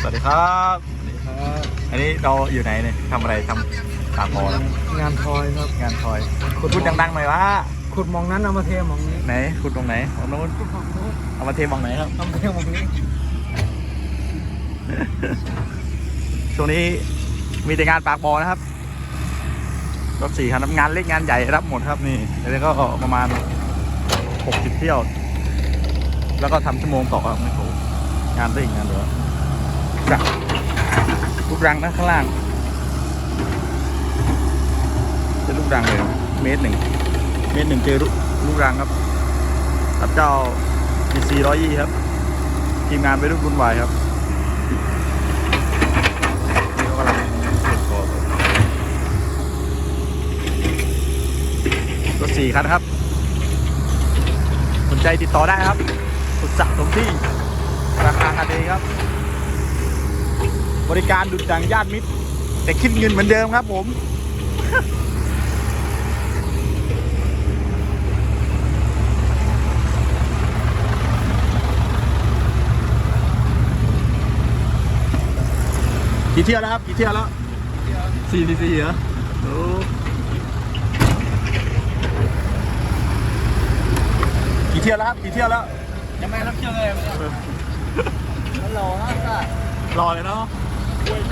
สวัสดีครับสวัสดีครับ อันนี้เราอยู่ไหนเนี่ยทำอะไรทำตามพอลงานทอยครับงานทอยพูดดังๆหน่อยว่าขุดมองนั้นเอามาเทมองนี้ไหนขุดตรงไหนตรงนู้นขุดมองนู้นเอามาเทมองไหนครับเอามาเทมองนี้ช่วงนี้มีแต่งานปากบอนะครับรถสี่คันครับงานเล็กงานใหญ่รับหมดครับนี่แล้วก็ประมาณหกสิบเที่ยว แล้วก็ทำชั่วโมงต่อครับไม่ถูกงานเล็กงานเหลือ จ้ะลูกรังนะข้างล่างเป็นลูกรังเลยเมตรหนึ่งเมตรหนึ่งเจอลูกลูกรังครับรับเจ้า DC ร้อยยี่ครับทีมงานไปรุ่นวุ่นวายครับรถสี่คันครับสนใจติดต่อได้ครับสุดสะสมที่ราคาคันเองครับ บริการดุดดังญาติมิตร แต่คิดเงินเหมือนเดิมครับผม กี่เที่ยวแล้วครับ กี่เที่ยวแล้วสี่สี่สี่เหรอโอ้กี่เที่ยวแล้วครับกี่เที่ยวแล้วยังไม่รับเชื่อเลยฮัลโหลฮะก็รอเลยเนาะ quên